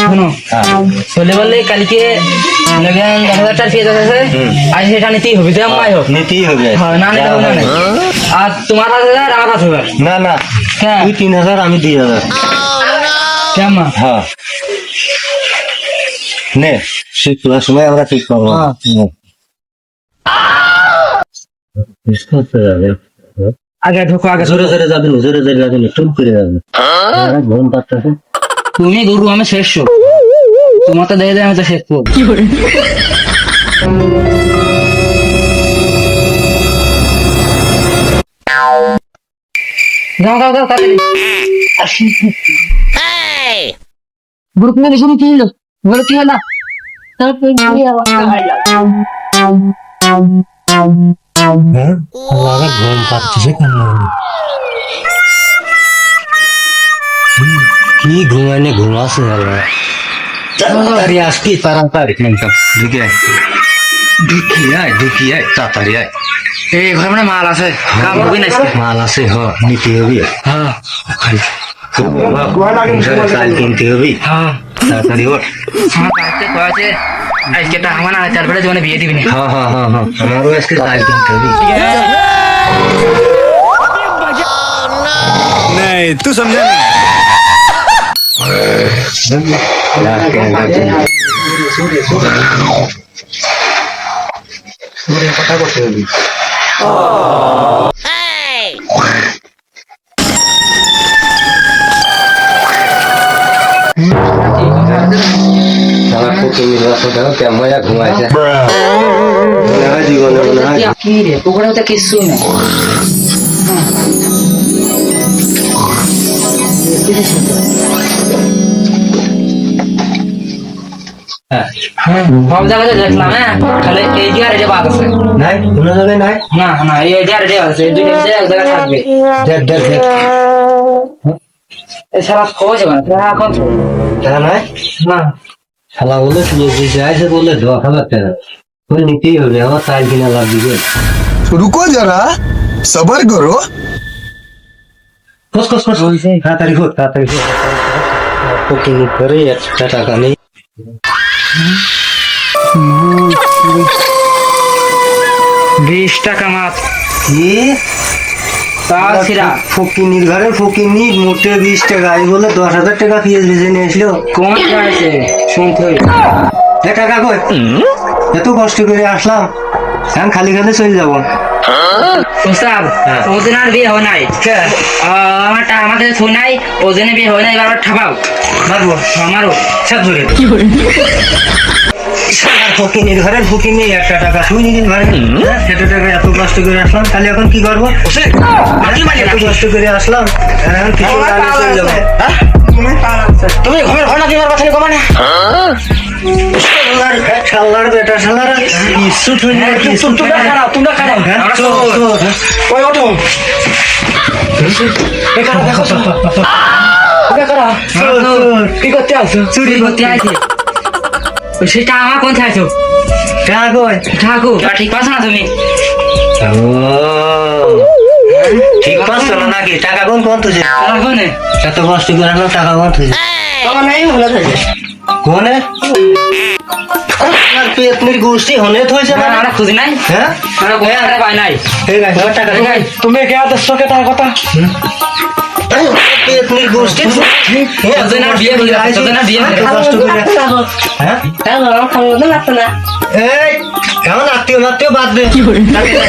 শোনো হ্যাঁ বললে কালকে নেবেন দশ হাজার টাকার পেঁয়াজ আছে। আজ সেটা নিতেই হবে তো আমায় হোক নিতেই হবে। হ্যাঁ না নিতে হবে না না। আর তোমার পাঁচ হাজার আমার পাঁচ হাজার না না। হ্যাঁ। তুই তিন হাজার আমি দুই হাজার। কেমন নে শীত তোলার সময় আমরা ঠিক করব। নে। করতে যাবে। আগে ঢোকো আগে জোরে জোরে যাবি না, জোরে জোরে যাবি না, করে যাবে। আর ঘুম পাচ্ছে তুমি গরু আমি শেষ তোমার তো দেখে দেয় আমি তো শেষ করব। যাও যাও যাও তাড়াতাড়ি। গরু কিনে গরু কি হলো কি হলো? তারপর কি হ্যাঁ আমার ঘুম পাচ্ছে সেখানে কি ঘুমাইনে ঘুমাছে তাড়াতাড়ি আসবি তাড়াতাড়ি একদম ঢুকে আয় ঢুকি আয় ঢুকি আয় তাড়াতাড়ি আয় এই ঘরে মানে মাল আছে কাম হবে না আজকে। মাল আছে হ নিতে হবে হ্যাঁ চাল কিনতে হবে হ্যাঁ তাড়াতাড়ি ওঠ আমার বাড়িতে কয় আছে আজকে টাকা মানে তারপরে জীবনে বিয়ে দিবি না হ্যাঁ হ্যাঁ হ্যাঁ হ্যাঁ আমারও আজকে চাল কিনতে হবে नहीं तू समझा नहीं কথা করতে হবে কেমন ঘুমাইছে মনে হয় জীবনে মনে কি রে তো কিছু না হ্যাঁ। সব জায়গাতে কিনা লাভ দিবে। যারা সবার করো। খোঁজ খোঁজ খোঁজ। তাড়াতাড়ি খোঁজ তাড়াতাড়ি খোঁজ। টাকা নেই বিশ টাকা মাছ। কি? ফকিনির ঘরে ফকিনি মোটে বিশ টাকা। এই বলে দশ হাজার টাকা পিএস ভেজে নিয়ে আসলো কোন আছে? শুনতে টাকা কই? এত কষ্ট করে আসলাম। এখন খালি খালি চলে যাব। প্রস্তাব হ্যাঁ। ওদের আর বিয়ে হয় নাই। আহ, আমার টা- আমার কাছে ফোন নাই ওজনে বিয়ে হয় নাই এবার ঠাপাও মারবো? আমারও সব ধরে। ফকিনির ঘরে ফকিনি একটা টাকা। তুই ঘরে হ্যাঁ, সেটা টাকা এত কষ্ট করে আসলাম তাহলে এখন কি করব? এত কষ্ট করে আসলাম এখন কিছু তুমি? ঘরের ঘর না দিবার কথা কমা না শালার বেটা শালার। কিচ্ছু তুই না তুই তোমরা খারাপ তোমরা খারাপ হ্যাঁ। ওই ওঠো এখানে দেখো। চল, চল। কি করতে আসছো চুরি করতে ওই সেটা আমার কোন আছো টাকা কই? ঠাকু ঠিক পাচ্ছ না তুমি? ঠিক পাচ্ছ না নাকি? টাকা কোন কোন তুই কোনে? এত কষ্ট করে টাকা কোন তুই তোমার নাই ভালো কোনে? আমার পেতনির গোষ্ঠী হনে থইছে না আমরা খুঁজি নাই। হ্যাঁ? আমরা পাই নাই। ঠিক আছে টাকা তুমি কে আদর্শ কে তার কথা? পেতনির গোষ্ঠী? না বিয়ে হয়ে বিয়ে হয়ে করে। হ্যাঁ আত্মীয় মাত্মীয় বাদ দে। কি কেরে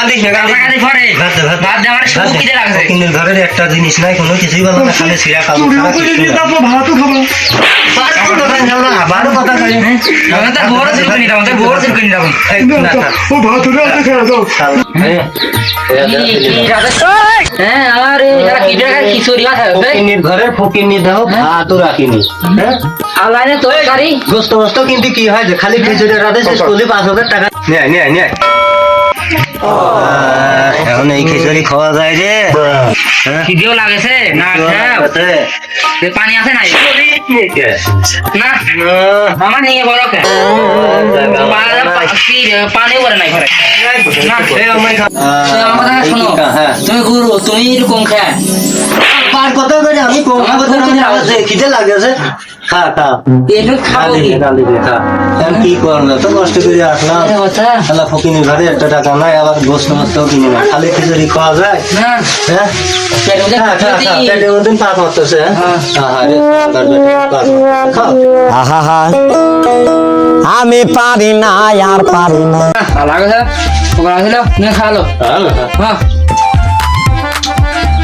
কাঁদিস না কাঁদিস না। টাকা দিয়ে পরে ভাত দে, ভাত দে। আমার শুধু খিদে লাগছে। ফকিনের ঘরের একটা জিনিস নাই কোনো কিছুই বলো না খালি ছিঁড়া খাব না। না। আমাদের বড় আমাদের বড় না, না। হ্যাঁ, হ্যাঁ আরে যারা কি খিচুড়ি ঘরে দাও ভাতও রাখিনি। হ্যাঁ। আলাইনে তরকারি গোস্ত কিন্তু কি হয় যে খালি খিচুড়ি রাতে শেষ করলে পাঁচ হাজার টাকা নেয় নেয় নেয়। আহ, এখন এই খিচুড়ি খাওয়া যায় রে হ্যাঁ? খিদেও লাগেছে না পানি আছে না নিয়ে বড় পানি নাই ঘরে। হ্যাঁ। তুমি গুরু তুমি এরকম খা কথা করে আমি কথা খিদে লাগছে। খা খা একটু খাব কি? দে, দে, খা এখন কি করব? তো কষ্ট করে আসলাম। আরে কথা? ফকিনের ঘরে একটা টাকা নাই আবার গোস্ত মোস্ত কিনে না খালি খিচুড়ি খাওয়া যায়। না। হ্যাঁ? পেটের মধ্যে মারতেছে, হ্যাঁ? আহা। আহা আমি পারি না আর পারি না। আসলে নিয়ে খালো। হ্যাঁ হ্যাঁ।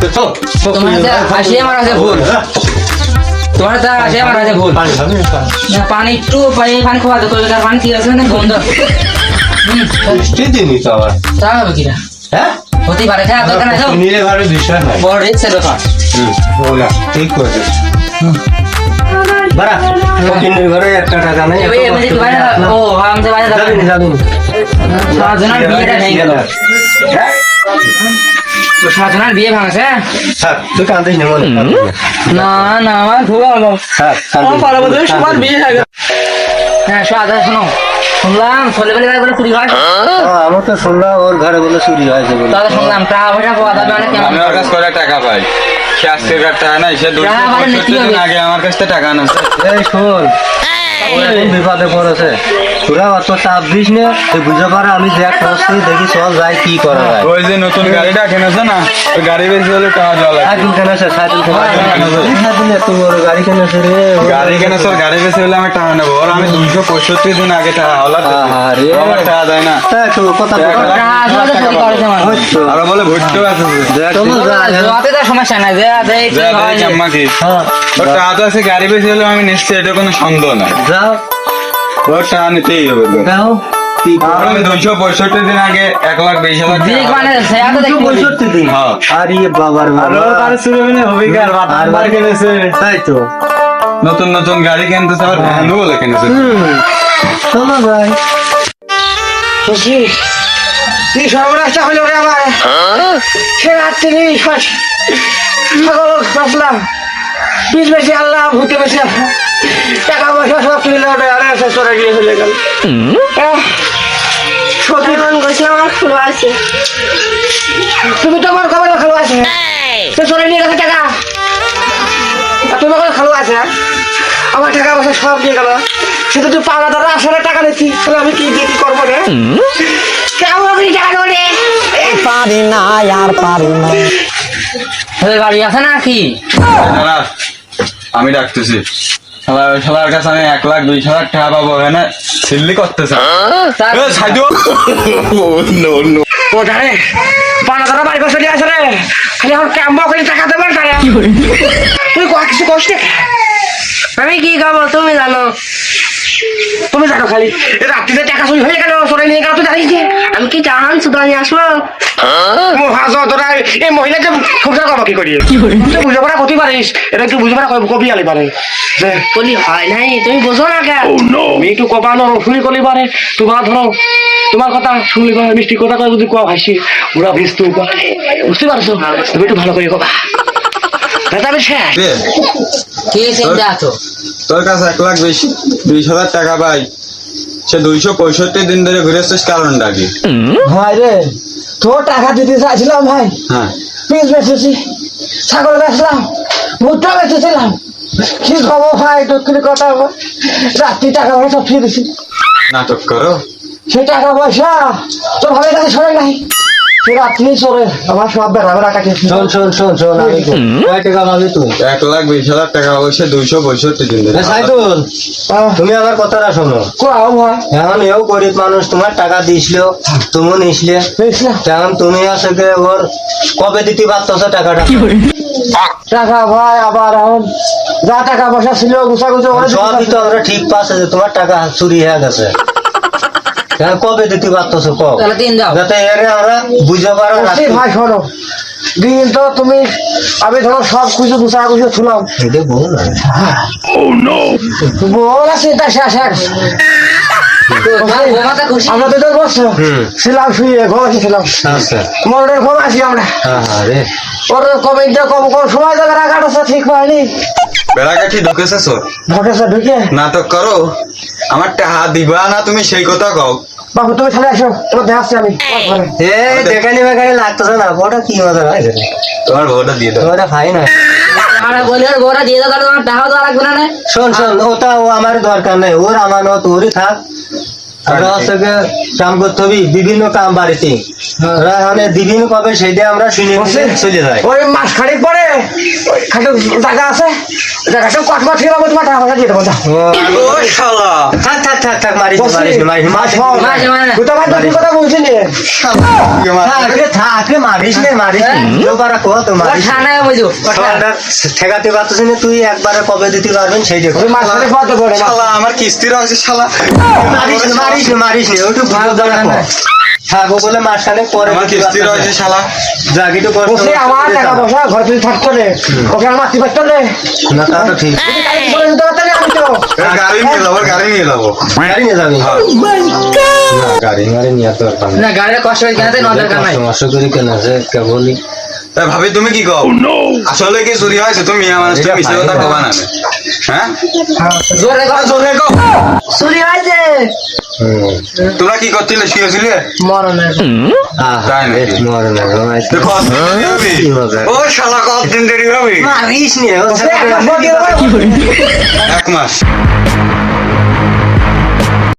তো খাও, তোমার হাতে আমার কাছে ভুল তোমার হাতে হাসি আমার কাছে ভুল। না, পানি একটু পানি পানি খাওয়া তো তোর পানি কি আছে না গন্ধ হুম মিষ্টি জিনিস আবার। তা হবে কিনা হ্যাঁ? হতেই পারে হ্যাঁ দরকার তো ফকিনের ঘরে বিশ্বাস নাই। বড় ব্যাপার হুম, বলা, ঠিক ঘরে একটা টাকা নাই, করে। ও আমাদের বাইরে বিয়েটা ভেঙে গেল হ্যাঁ? তো বিয়ে ভাঙছে থাক, তুই কাঁদিস না, মনে না। না না আমার খুব ভালো। থাক, কাঁদিস না। সবার বিয়ে হয়ে গেল হ্যাঁ সাজা শোনো। শুনলাম ছোলে বেলে করে চুরি হয়। হ্যাঁ, আমার তো শুনলাম ওর ঘরে বলে চুরি হয়েছে বলে। তাহলে শুনলাম টাকা পয়সা পাওয়া যাবে অনেক কেমন? আমি ওর কাছ করে টাকা পাই। সে আজকের কার টাকা নাই সে টাকা মানে আগে আমার কাছ থেকে টাকা আনছে এই শোন বিপদে পড়েছে। তোরা অত চাপ দিস না তুই বুঝতে পারো আমি যা করছি দেখি চল যাই কি করা যায়। ওই যে নতুন গাড়িটা কিনেছে না ওই গাড়ি বেশি হলে টাকা লাগে। সাইকেল কেনেছে সাইকেল কেনেছে। হ্যাঁ, এত বড় গাড়ি কেনেছে রে? গাড়ি কিনেছে গাড়ি বেশি হলে আমি টাকা নেব। ওর আমি দুশো পঁয়ষট্টি দিন আগে টাকা হলার আহারে। আমার টাকা দেয় না। কথা বল। টাকা আসলে চুরি করেছে মানুষ ওই তো। আরও বলে ভর্তিও আছে দেখ, যা, যা। সমস্যা নাই। যে যে কি যা হয় হ্যাঁ, টাকা তো আছে গাড়ি বেশি হলে আমি নিশ্চয়ই এটা কোনো সন্দেহ নাই। যাও। ওর টাকা নিতেই হবে পঁয়ষট্টি দিন আগে এক লাখ বিশ হাজার মানে। পঁয়ষট্টি দিন? হ্যাঁ। আরে বাবার বাবা। আর বার কিনেছে? তাই তো। নতুন নতুন গাড়ি কিনতেছে আবার ভ্যানও বলে কিনেছে। চলো ভাই। কি সর্বনাশটা হলো রে আমার সে রাত্রি সকল বাঁচলাম। বিষ বেশি আল্লাহ ভূতে বেশি টাকা পয়সা সব তুলে গিয়ে চলে গেল আমার খুলো আছে। তুমি তো আমার খবর খালো আছে। সে চলে নিয়ে গেছে টাকা। আর তুমি ওখানে খালো আছে আমার টাকা পয়সা সব নিয়ে গেল। সে তো তুই পাওনা দাদা আসলে টাকা নিচ্ছি তাহলে আমি কি দিয়ে কি করব রে? কেমন আপনি টাকা রে? পারি না আর পারি না তোদের বাড়ি আছে নাকি? আমি ডাকতেছি। শালার কাছে আমি এক লাখ দুই লাখ টাকা পাবো এখানে। সিল্লি করতেছে! ও জানে পানা দাদা বাড়ি পাশে আসে রে। খালি আমার ক্যাম্বা করে টাকা দেবেন তারা তুই কয় কিছু কষ্ট আমি কি খাব তুমি জানো। তুমি জানো খালি। এ রাত্রিতে টাকা চুরি হয়ে গেল চলে নিয়ে গেল তুই জানিস যে? আমি কি জাহান সুদানি আসব? মহাজ তোরা এই মহিলা যে সংসার করব কি করি? তুই বুঝে পারা কতি পারিস। এটা একটু বুঝে পারা কবি আলি পারে? যে বলি হয় নাই তুমি বোঝো না কেন? আমি একটু কপানো শুনি করলি পারে। তোমার ধরো তোমার কথা শুনলি মিষ্টি কথা করে যদি কোয়া ভাসি ওরা ভিজতে বুঝতে পারছ? তুমি একটু ভালো করে কবা। বেশে দে, কি? চিন্তা আছো তোর কাছে এক লাখ বিশ বিশ হাজার টাকা পাই। সে দুইশো পঁয়ষট্টি দিন ধরে ঘুরে আসছিস কারণটা কি ভাই রে তোর টাকা দিতে চাইছিলাম ভাই। হ্যাঁ। পিস বেচেছি ছাগল বেচলাম ভুট্টা বেচেছিলাম। কি খবর ভাই দক্ষিণ কথা বল। রাত্রি টাকা পয়সা সব ফিরে নাটক করো। সে টাকা পয়সা তোর ভাবের কাছে সরে নাই। আমার সব বেড়া বেড়া কাটিয়েছে শোন শোন শোন শোন কয় টাকা পাবি তুই? এক লাখ বিশ হাজার টাকা অবশ্যই দুইশো পঁয়ষট্টি দিন সাইদুল তুমি আমার কথাটা শোনো। এখন এও গরিব মানুষ তোমার টাকা দিছিল বুঝলা এখন তুমি আসলে ওর কবে দিতে পারতেছো টাকাটা? টাকা ভাই আবার এখন যা টাকা পয়সা ছিল গুছা গুছো সবই তো আমরা ঠিক পাচ্ছে যে তোমার টাকা চুরি হয়ে গেছে। কবে দিতে পারতেছো? কব তাহলে দিন দাও। যাতে এর আমরা বুঝতে পারো ভাই শোনো দিন তো তুমি আমি ধরো সব কিছু গুছা গুছো ছিলাম এটা বল না। বল আছে তা শেষ আমরা তো দশ বছর ছিলাম শুয়ে ঘর ছিলাম। আচ্ছা। ঘর আছি আমরা। ওর কম কম। সময় জায়গা রাখাটা সে ঠিক হয়নি। বেড়াকাঠি ঢুকেছে ঢুকে। নাটক করো। আমার টাকা দিবা না তুমি সেই কথা কও। বাবু তুমি তাহলে আসো। তোমার দেখাচ্ছি আমি। এই। দেখানি লাগতেছে না। বড়টা কি মজা হয় তোমার বড়টা দিয়ে দাও। বড়টা খাই না। শোন শোন ওটা ও আমার দরকার নাই। ওর আমানত ওরই থাক। আমরা হচ্ছে কাম করতে হবে বিভিন্ন কাম বাড়িতে। ওরা মানে দিবিন কবে সেইটা আমরা শুনে চলে যাই ওই মাস খানিক পরে ওই খাটো আছে জায়গাটা কটমা ঠিক হবে তোমার টাকা পয়সা দিয়ে দেবো শালা। থাক থাক থাক থাক মারিস নে, বসে, মারিস নে, মারিস। নে, মারিস নে। মাস মাসে তুই তো আমার দুটি কথা বলছি নি থাক রে, থাক রে, মারিস নে, মারিস নে। কো তো মারিস। নে। বুঝো ঠেকাতে পারতেছি না তুই একবারে কবে দিতে পারবেন সেই দেখো। খানিক পর শালা আমার কিস্তি রয়েছে শালা। মারিস মারিস নে, মারিস নে, ওটু বুঝো দরকার নাই। থাকব বলে মাসখানেক পরে আমার কিস্তি রয়েছে শালা। যাক, একটু কষ্ট বসে আমার টাকা। পয়সা ঘর তুই থাকতো রে ওকে আমার মাতি পারতো রে না তা তো ঠিক। করে দিতে পারতো না, আমি তো। গাড়ি নিয়ে যাব গাড়ি নিয়ে যাব। গাড়ি নিয়ে যাবি? হ্যাঁ। না গাড়ি গাড়ি নিয়ে আর দরকার না গাড়িটা কষ্ট কেনাতে না দরকার নাই কষ্ট করি কেন আছে কেবলই তা ভাবি তুমি কি কও? আসলে কি চুরি হয়েছে? তুমি মিয়া মানুষ মিশে কথা কবা না। হ্যাঁ? জোরে কর জোরে কও। চুরি হয়েছে তোমরা কি করছিলে শুয়েছিলে? মরণের। তাই না। ও শালা কতদিন দেরি হবে? মারিস নে, আমার এক মাস।